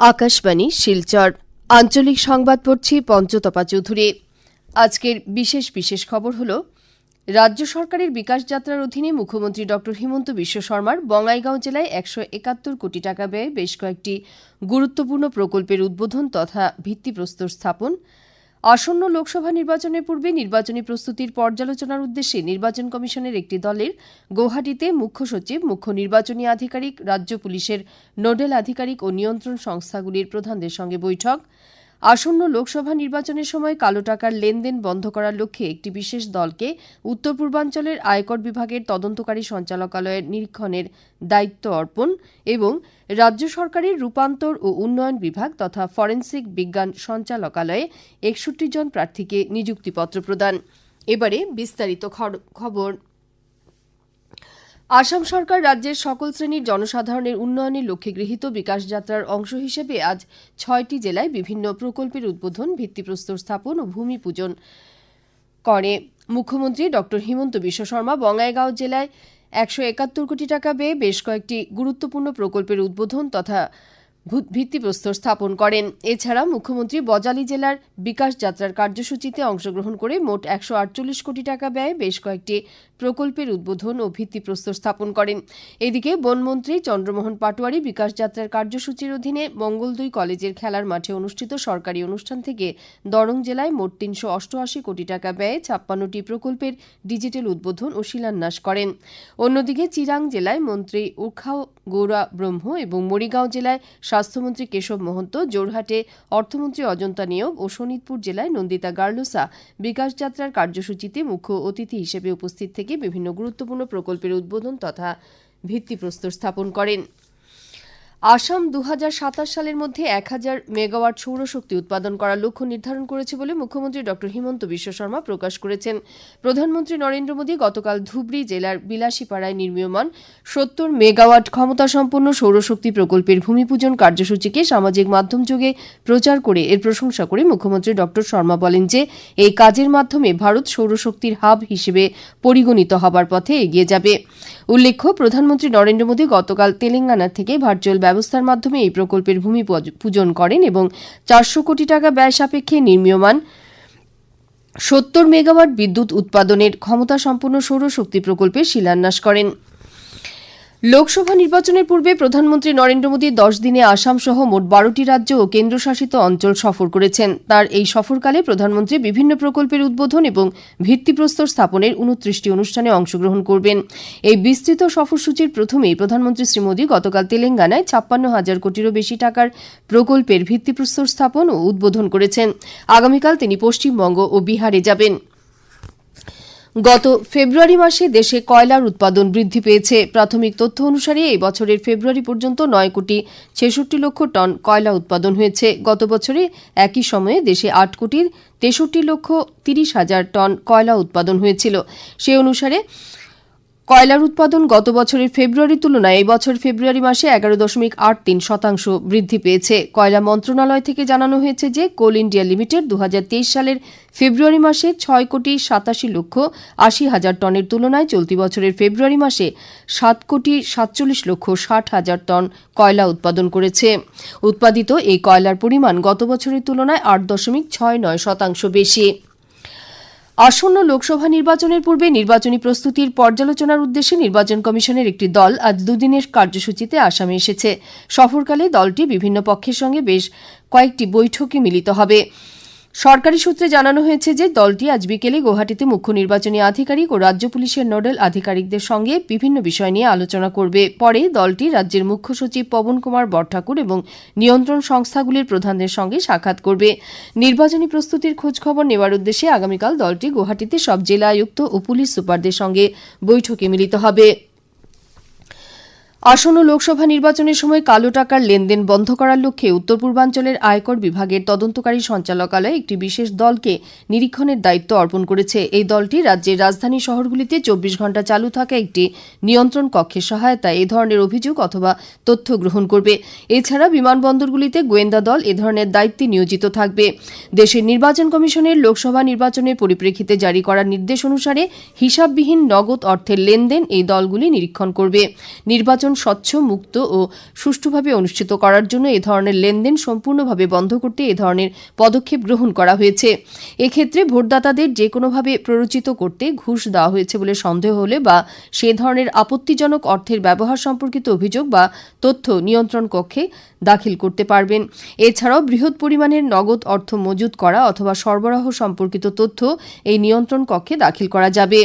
আকাশবাণী, শিলচর। আঞ্চলিক সংবাদ পড়ছি পঞ্চতপা চৌধুরী। আজকের বিশেষ বিশেষ খবর হল, রাজ্য সরকারের বিকাশ যাত্রার অধীনে মুখ্যমন্ত্রী ড. হিমন্ত বিশ্ব শর্মার বঙ্গাইগাঁও জেলায় একশো একাত্তর কোটি টাকা ব্যয়ে বেশ কয়েকটি গুরুত্বপূর্ণ প্রকল্পের উদ্বোধন তথা ভিত্তিপ্রস্তর স্থাপন। আসন্ন লোকসভা নির্বাচনের পূর্বে নির্বাচনী প্রস্তুতির পর্যালোচনার উদ্দেশ্যে নির্বাচন কমিশনের একটি দলের গৌহাটিতে মুখ্য সচিব, মুখ্য নির্বাচনী আধিকারিক, রাজ্য পুলিশের নোডেল আধিকারিক ও নিয়ন্ত্রণ সংস্থাগুলির প্রধানদের সঙ্গে বৈঠক। আসন্ন লোকসভা নির্বাচনের সময় কালো টাকার লেনদেন বন্ধ করার লক্ষ্যে একটি বিশেষ দলকে উত্তর পূর্বাঞ্চলের আয়কর বিভাগের তদন্তকারী সঞ্চালকালয়ের নিরীক্ষণের দায়িত্ব অর্পণ এবং রাজ্য সরকারের রূপান্তর ও উন্নয়ন বিভাগ তথা ফরেন্সিক বিজ্ঞান সঞ্চালকালয়ে একষট্টি জন প্রার্থীকে নিযুক্তিপত্র প্রদান। এবারে বিস্তারিত খবর। আসাম সরকার রাজ্যের সকল শ্রেণির জনসাধারণের উন্নয়নের লক্ষ্যে গৃহীত বিকাশ যাত্রার অংশ হিসেবে আজ ছয়টি জেলায় বিভিন্ন প্রকল্পের উদ্বোধন, ভিত্তিপ্রস্তর স্থাপন ও ভূমি পূজন করে। মুখ্যমন্ত্রী ড. হিমন্ত বিশ্ব শর্মা বঙ্গাইগাঁও জেলায় একশো একাত্তর কোটি টাকা ব্যয়ে বেশ কয়েকটি গুরুত্বপূর্ণ প্রকল্পের উদ্বোধন তথা ভিত্তিপ্রস্তর স্থাপন করেন। এছাড়া মুখ্যমন্ত্রী বজালী জেলার বিকাশ যাত্রার কার্যসূচিতে অংশগ্রহণ করে মোট একশো আটচল্লিশ কোটি টাকা ব্যয়ে বেশ কয়েকটি প্রকল্পের উদ্বোধন ও ভিত্তিপ্রস্তর স্থাপন করেন। এদিকে বনমন্ত্রী চন্দ্রমোহন পাটোয়ারি বিকাশ যাত্রার কার্যসূচির অধীনে মঙ্গলদৈ কলেজের খেলার মাঠে অনুষ্ঠিত সরকারি অনুষ্ঠান থেকে দরং জেলায় মোট তিনশো অষ্টআশি কোটি টাকা ব্যয়ে ছাপ্পান্নটি প্রকল্পের ডিজিটাল উদ্বোধন ও শিলান্যাস করেন। অন্যদিকে চিরাং জেলায় মন্ত্রী উর্খাও গৌরা ব্রহ্ম এবং মরিগাঁও জেলায় স্বাস্থ্যমন্ত্রী কেশব মহন্ত, জোরহাটে অর্থমন্ত্রী অজন্তা নিয়োগ ও শোনিতপুর জেলায় নন্দিতা গার্লোসা বিকাশ যাত্রার কার্যসূচিতে মুখ্য অতিথি হিসেবে উপস্থিত থেকে বিভিন্ন গুরুত্বপূর্ণ প্রকল্পের উদ্বোধন তথা ভিত্তিপ্রস্তর স্থাপন করেন। আসাম দু হাজার সাতাশ সালের মধ্যে এক হাজার মেগাওয়াট সৌরশক্তি উৎপাদন করার লক্ষ্য নির্ধারণ করেছে বলে মুখ্যমন্ত্রী ড হিমন্ত বিশ্ব শর্মা প্রকাশ করেছেন। প্রধানমন্ত্রী নরেন্দ্র মোদী গতকাল ধুবড়ী জেলার বিলাসীপাড়ায় নির্মীয়মান সত্তর মেগাওয়াট ক্ষমতাসম্পন্ন সৌরশক্তি প্রকল্পের ভূমিপূজন কার্যসূচিকে সামাজিক মাধ্যম যোগে প্রচার করে এর প্রশংসা করে মুখ্যমন্ত্রী ড শর্মা বলেন যে, এই কাজের মাধ্যমে ভারত সৌরশক্তির হাব হিসেবে পরিগণিত হবার পথে এগিয়ে যাবে। উল্লেখ্য, প্রধানমন্ত্রী নরেন্দ্র মোদী গতকাল তেলেঙ্গানা থেকে ভার্চুয়াল ব্যবস্থার মাধ্যমে এই প্রকল্পের ভূমি পূজন করেন এবং চারশো কোটি টাকা ব্যয় সাপেক্ষে নির্মীয়মান সত্তর মেগাওয়াট বিদ্যুৎ উৎপাদনের ক্ষমতা সম্পন্ন সৌরশক্তি প্রকল্পের শিলান্যাস করেন। লোকসভা নির্বাচনের পূর্বে প্রধানমন্ত্রী নরেন্দ্র মোদী দশ দিনে আসাম সহ মোট বারোটি রাজ্য ও কেন্দ্রশাসিত অঞ্চল সফর করেছেন। তার এই সফরকালে প্রধানমন্ত্রী বিভিন্ন প্রকল্পের উদ্বোধন এবং ভিত্তিপ্রস্তর স্থাপনের উনত্রিশটি অনুষ্ঠানে অংশগ্রহণ করবেন। এই বিস্তৃত সফরসূচির প্রথমেই প্রধানমন্ত্রী শ্রী মোদী গতকাল তেলেঙ্গানায় ছাপ্পান্ন হাজার কোটিরও বেশি টাকার প্রকল্পের ভিত্তিপ্রস্তর স্থাপন ও উদ্বোধন করেছেন। আগামীকাল তিনি পশ্চিমবঙ্গ ও বিহারে যাবেন। গত ফেব্রুয়ারি মাসে দেশে কয়লার উৎপাদন বৃদ্ধি পেয়েছে। প্রাথমিক তথ্য অনুসারে এই বছরের ফেব্রুয়ারি পর্যন্ত নয় কোটি ছেষট্টি লক্ষ টন কয়লা উৎপাদন হয়েছে। গত বছরে একই সময়ে দেশে আট কোটি তেষট্টি লক্ষ তিরিশ হাজার টন কয়লা উৎপাদন হয়েছিল। সে অনুসারে কয়লার উৎপাদন গত বছরের ফেব্রুয়ারির তুলনায় এই বছর ফেব্রুয়ারি মাসে এগারো দশমিক আট তিন শতাংশ বৃদ্ধি পেয়েছে। কয়লা মন্ত্রণালয় থেকে জানানো হয়েছে যে, কোল ইন্ডিয়া লিমিটেড দু হাজার তেইশ সালের ফেব্রুয়ারি মাসে ছয় কোটি সাতাশি লক্ষ আশি হাজার টনের তুলনায় চলতি বছরের ফেব্রুয়ারি মাসে সাত কোটি সাতচল্লিশ লক্ষ ষাট হাজার টন কয়লা উৎপাদন করেছে। উৎপাদিত এই কয়লার পরিমাণ গত বছরের তুলনায় আট দশমিক ছয় নয় শতাংশ বেশি। আসন্ন লোকসভা নির্বাচনের পূর্বে নির্বাচনী প্রস্তুতির পর্যালোচনার উদ্দেশ্যে নির্বাচন কমিশনের একটি দল আজ দুদিনের কার্যসূচিতে আসামে এসেছে। সফরকালে দলটি বিভিন্ন পক্ষের সঙ্গে বেশ কয়েকটি বৈঠকে মিলিত হবে। সরকারি সূত্রে জানানো হয়েছে যে দলটি আজ বিকেলে গুয়াহাটিতে মুখ্য নির্বাচনী আধিকারিক ও রাজ্য পুলিশের নোডাল আধিকারিকদের সঙ্গে বিভিন্ন বিষয় নিয়ে আলোচনা করবে। পরে দলটি রাজ্যের মুখ্য সচিব পবন কুমার বরঠাকুর এবং নিয়ন্ত্রণ সংস্থাগুলির প্রধানদের সঙ্গে সাক্ষাৎ করবে। নির্বাচনী প্রস্তুতির খোঁজখবর নেওয়ার উদ্দেশ্যে আগামীকাল দলটি গুয়াহাটিতে সব জেলা আয়ুক্ত ও পুলিশ সুপারদের সঙ্গে বৈঠকে মিলিত হবে। আসন্ন লোকসভা নির্বাচনের সময় কালো টাকার লেনদেন বন্ধ করার লক্ষ্যে উত্তর পূর্বাঞ্চলের আয়কর বিভাগের তদন্তকারী সঞ্চালকালয় একটি বিশেষ দলকে নিরীক্ষণের দায়িত্ব অর্পণ করেছে। এই দলটি রাজ্যের রাজধানী শহরগুলিতে চব্বিশ ঘণ্টা চালু থাকা একটি নিয়ন্ত্রণ কক্ষের সহায়তায় এ ধরনের অভিযোগ অথবা তথ্য গ্রহণ করবে। এছাড়া বিমানবন্দরগুলিতে গোয়েন্দা দল এ ধরনের দায়িত্বে নিয়োজিত থাকবে। দেশের নির্বাচন কমিশনের লোকসভা নির্বাচনের পরিপ্রেক্ষিতে জারি করা নির্দেশ অনুসারে হিসাববিহীন নগদ অর্থের লেনদেন এই দলগুলি নিরীক্ষণ করবে। নির্বাচন স্বচ্ছ, মুক্ত ও সুষ্ঠুভাবে অনুষ্ঠিত করার জন্য এ ধরনের লেনদেন সম্পূর্ণভাবে বন্ধ করতে এ ধরনের পদক্ষেপ গ্রহণ করা হয়েছে। এক্ষেত্রে ভোটদাতাদের যে কোনোভাবে প্ররোচিত করতে ঘুষ দেওয়া হয়েছে বলে সন্দেহ হলে বা সে ধরনের আপত্তিজনক অর্থের ব্যবহার সম্পর্কিত অভিযোগ বা তথ্য নিয়ন্ত্রণ কক্ষে দাখিল করতে পারবেন। এছাড়াও বৃহৎ পরিমাণের নগদ অর্থ মজুত করা অথবা সরবরাহ সম্পর্কিত তথ্য এই নিয়ন্ত্রণ কক্ষে দাখিল করা যাবে।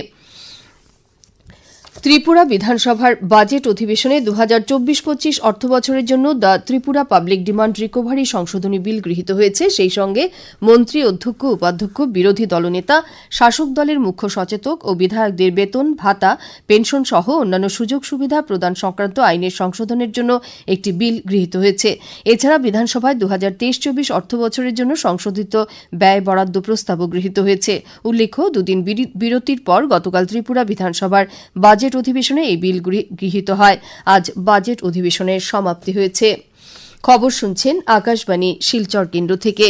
ত্রিপুরা বিধানসভার বাজেট অধিবেশনে দু হাজার চব্বিশ পঁচিশ অর্থ বছরের জন্য the Tripura public demand recovery সংশোধনী বিল গৃহীত হয়েছে। সেই সঙ্গে মন্ত্রী, অধ্যক্ষ, উপাধ্যক্ষ, বিরোধী দলনেতা, শাসক দলের মুখ্য সচেতক ও বিধায়কদের বেতন, ভাতা, পেনশন সহ অন্যান্য সুযোগ সুবিধা প্রদান সংক্রান্ত আইনের সংশোধনের জন্য একটি বিল গৃহীত হয়েছে। এছাড়া বিধানসভায় দু হাজার তেইশ চব্বিশ অর্থ বছরের জন্য সংশোধিত ব্যয় বরাদ্দ প্রস্তাবও গৃহীত হয়েছে। উল্লেখ্য, দুদিন বিরি- বিরতির পর গতকাল ত্রিপুরা বিধানসভার বাজেট অধিবেশনে এই বিল গৃহীত হয়। আজ বাজেট অধিবেশনের সমাপ্তি হয়েছে। খবর শুনছেন আকাশবাণী শিলচর কেন্দ্র থেকে।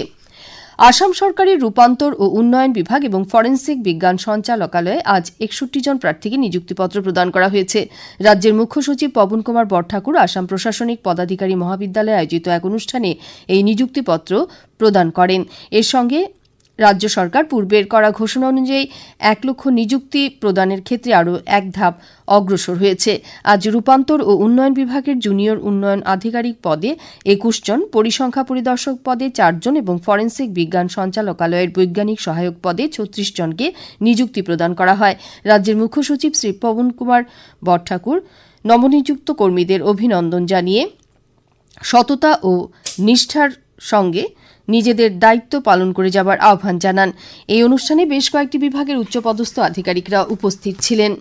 আসাম সরকারের রূপান্তর ও উন্নয়ন বিভাগ এবং ফরেন্সিক বিজ্ঞান সঞ্চালকালয়ে আজ একষট্টি জন প্রার্থীকে নিযুক্তিপত্র প্রদান করা হয়েছে। রাজ্যের মুখ্য সচিব পবন কুমার বরঠাকুর আসাম প্রশাসনিক পদাধিকারী মহাবিদ্যালয়ে আয়োজিত এক অনুষ্ঠানে এই নিযুক্তিপত্র প্রদান করেন। এর সঙ্গে রাজ্য সরকার পূর্বের করা ঘোষণা অনুযায়ী এক লক্ষ নিযুক্তি প্রদানের ক্ষেত্রে আরও এক ধাপ অগ্রসর হয়েছে। আজ রূপান্তর ও উন্নয়ন বিভাগের জুনিয়র উন্নয়ন আধিকারিক পদে একুশ জন, পরিসংখ্যা পরিদর্শক পদে চারজন এবং ফরেন্সিক বিজ্ঞান সঞ্চালকালয়ের বৈজ্ঞানিক সহায়ক পদে ছত্রিশ জনকে নিযুক্তি প্রদান করা হয়। রাজ্যের মুখ্য সচিব শ্রী পবন কুমার বরঠাকুর নবনিযুক্ত কর্মীদের অভিনন্দন জানিয়ে, সততা ও নিষ্ঠার সঙ্গে নিজেদের দায়িত্ব পালন করে যাবার আহ্বান জানান। এই অনুষ্ঠানে বেশ কয়েকটি বিভাগের উচ্চপদস্থ আধিকারিকরা উপস্থিত ছিলেন।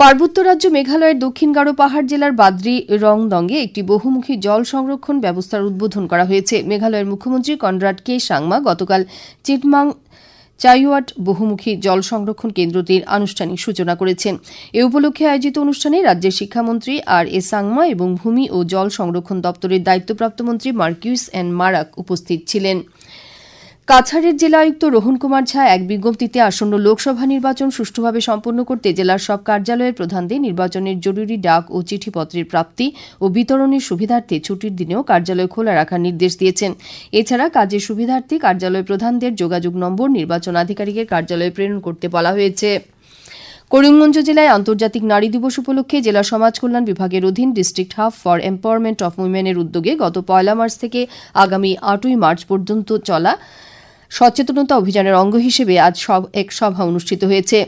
পার্বত্য রাজ্য মেঘালয়ের দক্ষিণ গারো পাহাড় জেলার বাদ্রি রংদঙ্গে একটি বহুমুখী জল সংরক্ষণ ব্যবস্থার উদ্বোধন করা হয়েছে। মেঘালয়ের মুখ্যমন্ত্রী কনরাড কে সাংমা গতকাল চিটমাং চাইওয়াট বহুমুখী জল সংরক্ষণ কেন্দ্রটির আনুষ্ঠানিক সূচনা করেছেন। এ উপলক্ষে আয়োজিত অনুষ্ঠানে রাজ্যের শিক্ষামন্ত্রী আর এ সাংমা এবং ভূমি ও জল সংরক্ষণ দপ্তরের দায়িত্বপ্রাপ্ত মন্ত্রী মার্কিউস অ্যান্ড মারাক উপস্থিত ছিলেন। কাছাড়ের জেলা আয়ুক্ত রোহন কুমার ঝা এক বিজ্ঞপ্তিতে আসন্ন লোকসভা নির্বাচন সুষ্ঠুভাবে সম্পন্ন করতে জেলার সব কার্যালয়ের প্রধানদের নির্বাচনের জরুরি ডাক ও চিঠিপত্রের প্রাপ্তি ও বিতরণের সুবিধার্থে ছুটির দিনেও কার্যালয় খোলা রাখার নির্দেশ দিয়েছেন। এছাড়া কাজের সুবিধার্থে কার্যালয় প্রধানদের যোগাযোগ নম্বর, নির্বাচন আধিকারিকের কার্যালয়ে প্রেরণ করতে বলা হয়েছে। করিমগঞ্জ জেলায় আন্তর্জাতিক নারী দিবস উপলক্ষে জেলা সমাজ কল্যাণ বিভাগের অধীন district hub for empowerment of উইমেনের উদ্যোগে গত পয়লা মার্চ থেকে আগামী আটই মার্চ পর্যন্ত চলা সচেতনতা অভিযানের অঙ্গ হিসেবে আজ সব এক সভা অনুষ্ঠিত হয়েছে।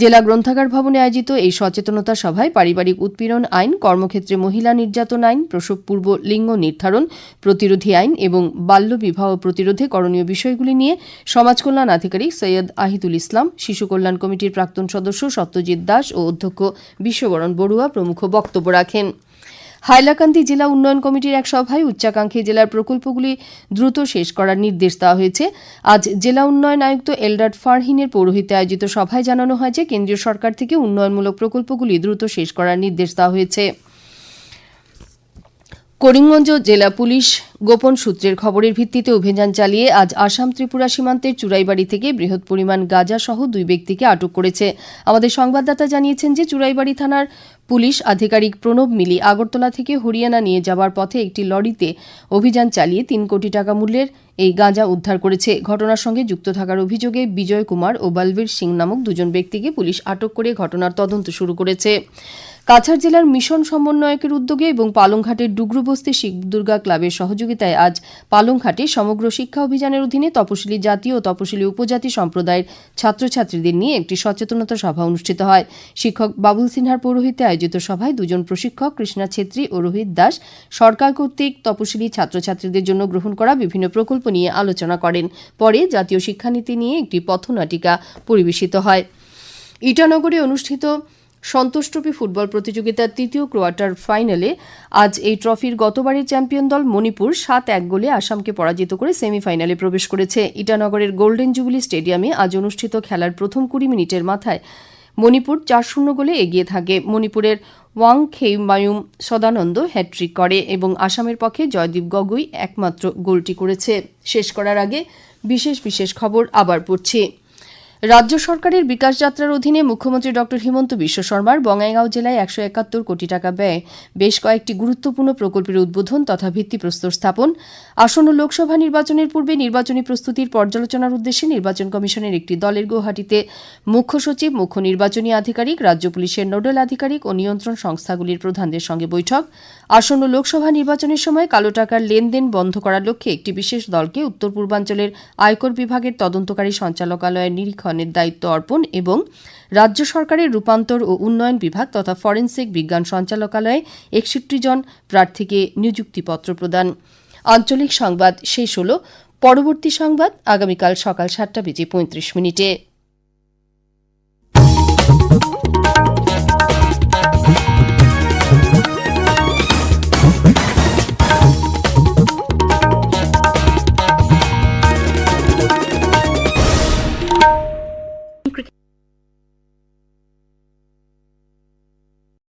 জেলা গ্রন্থাগার ভবনে আয়োজিত এই সচেতনতা সভায় পারিবারিক উৎপীড়ন আইন, কর্মক্ষেত্রে মহিলা নির্যাতন আইন প্রসবপূর্ব লিঙ্গ নির্ধারণ, প্রতিরোধী আইন এবং বাল্যবিবাহ প্রতিরোধে করণীয় বিষয়গুলি নিয়ে সমাজ কল্যাণ আধিকারিক সৈয়দ আহিদুল ইসলাম, শিশু কল্যাণ কমিটির প্রাক্তন সদস্য সত্যজিৎ দাস ও অধ্যক্ষ বিশ্ববরণ বড়ুয়া প্রমুখ বক্তব্য রাখেন। হাইলাকান্দি জেলা উন্নয়ন কমিটির এক সভায় উচ্চাকাঙ্ক্ষী জেলার প্রকল্পগুলি দ্রুত শেষ করার নির্দেশ দেওয়া হয়েছে। আজ জেলা উন্নয়ন আয়ুক্ত এলডার ফারহিনের পৌরোহিত্যে আয়োজিত সভায় জানানো হয় যে কেন্দ্রীয় সরকার থেকে উন্নয়নমূলক প্রকল্পগুলি দ্রুত শেষ করার নির্দেশ দেওয়া হয়েছে। করিমগঞ্জ জেলা পুলিশ গোপন সূত্রের খবরের ভিত্তিতে অভিযান চালিয়ে আজ আসাম ত্রিপুরা সীমান্তের চুরাইবাড়ি থেকে বৃহৎ পরিমাণ গাঁজা সহ দুই ব্যক্তিকে আটক করেছে। আমাদের সংবাদদাতা জানিয়েছেন যে চুরাইবাড়ি থানার পুলিশ আধিকারিক প্রণব মিলি আগরতলা থেকে হরিয়ানা নিয়ে যাবার পথে একটি লরিতে অভিযান চালিয়ে তিন কোটি টাকা মূল্যের এই গাঁজা উদ্ধার করেছে। ঘটনার সঙ্গে যুক্ত থাকার অভিযোগে বিজয় কুমার ও বলবীর সিং নামক দুজন ব্যক্তিকে পুলিশ আটক করে ঘটনার তদন্ত শুরু করেছে। কাছাড় জেলার মিশন সমন্বয়কের উদ্যোগে এবং পালংঘাটের ডুগরুবস্তি শিখ দুর্গা ক্লাবের সহযোগিতায় আজ পালংঘাটে সমগ্র শিক্ষা অভিযানের অধীনে তপশিলি জাতি ও তপশিলি উপজাতি সম্প্রদায়ের ছাত্রছাত্রীদের নিয়ে একটি সচেতনতা সভা অনুষ্ঠিত হয়। শিক্ষক বাবুল সিনহার পৌরোহিত্যে আয়োজিত সভায় দুজন প্রশিক্ষক কৃষ্ণা ছেত্রী ও রোহিত দাস সরকার কর্তৃক তপশিলি ছাত্রছাত্রীদের জন্য গ্রহণ করা বিভিন্ন প্রকল্প নিয়ে আলোচনা করেন। পরে জাতীয় শিক্ষানীতি নিয়ে একটি পথনাটিকা পরিবেশিত হয়। ইটানগরে অনুষ্ঠিত সন্তোষ ট্রফি ফুটবল প্রতিযোগিতার তৃতীয় কোয়ার্টার ফাইনালে আজ এই ট্রফির গতবারের চ্যাম্পিয়ন দল মণিপুর সাত এক গোলে আসামকে পরাজিত করে সেমিফাইনালে প্রবেশ করেছে। ইটানগরের গোল্ডেন জুবিলি স্টেডিয়ামে আজ অনুষ্ঠিত খেলার প্রথম কুড়ি মিনিটের মাথায় মণিপুর চার শূন্য গোলে এগিয়ে থাকে। মণিপুরের ওয়াং খেইমায়ুম সদানন্দ হ্যাট্রিক করে এবং আসামের পক্ষে জয়দীপ গগৈ একমাত্র গোলটি করেছে। শেষ করার আগে বিশেষ বিশেষ খবর আবার পড়ছি। রাজ্য সরকারের বিকাশ যাত্রার অধীনে মুখ্যমন্ত্রী ড হিমন্ত বিশ্ব শর্মার বঙ্গাইগাঁও জেলায় একশো একাত্তর কোটি টাকা ব্যয়ে বেশ কয়েকটি গুরুত্বপূর্ণ প্রকল্পের উদ্বোধন তথা ভিত্তিপ্রস্তর স্থাপন, আসন্ন লোকসভা নির্বাচনের পূর্বে নির্বাচনী প্রস্তুতির পর্যালোচনার উদ্দেশ্যে নির্বাচন কমিশনের একটি দলের গৌহাটিতে মুখ্য সচিব, মুখ্য নির্বাচনী আধিকারিক, রাজ্য পুলিশের নোডাল আধিকারিক ও নিয়ন্ত্রণ সংস্থাগুলির প্রধানদের সঙ্গে বৈঠক। আসন্ন লোকসভা নির্বাচনের সময় কালো টাকার লেনদেন বন্ধ করার লক্ষ্যে একটি বিশেষ দলকে উত্তর পূর্বাঞ্চলের আয়কর বিভাগের তদন্তকারী সঞ্চালকালয়ের নিরীক্ষণের দায়িত্ব অর্পণ এবং রাজ্য সরকারের রূপান্তর ও উন্নয়ন বিভাগ তথা ফরেন্সিক বিজ্ঞান সঞ্চালকালয়ে একষট্টি জন প্রার্থীকে নিযুক্তিপত্র প্রদান। আঞ্চলিক সংবাদ শেষ হল। পরবর্তী সংবাদ আগামীকাল সকাল সাতটা বেজে পঁয়ত্রিশ মিনিটে।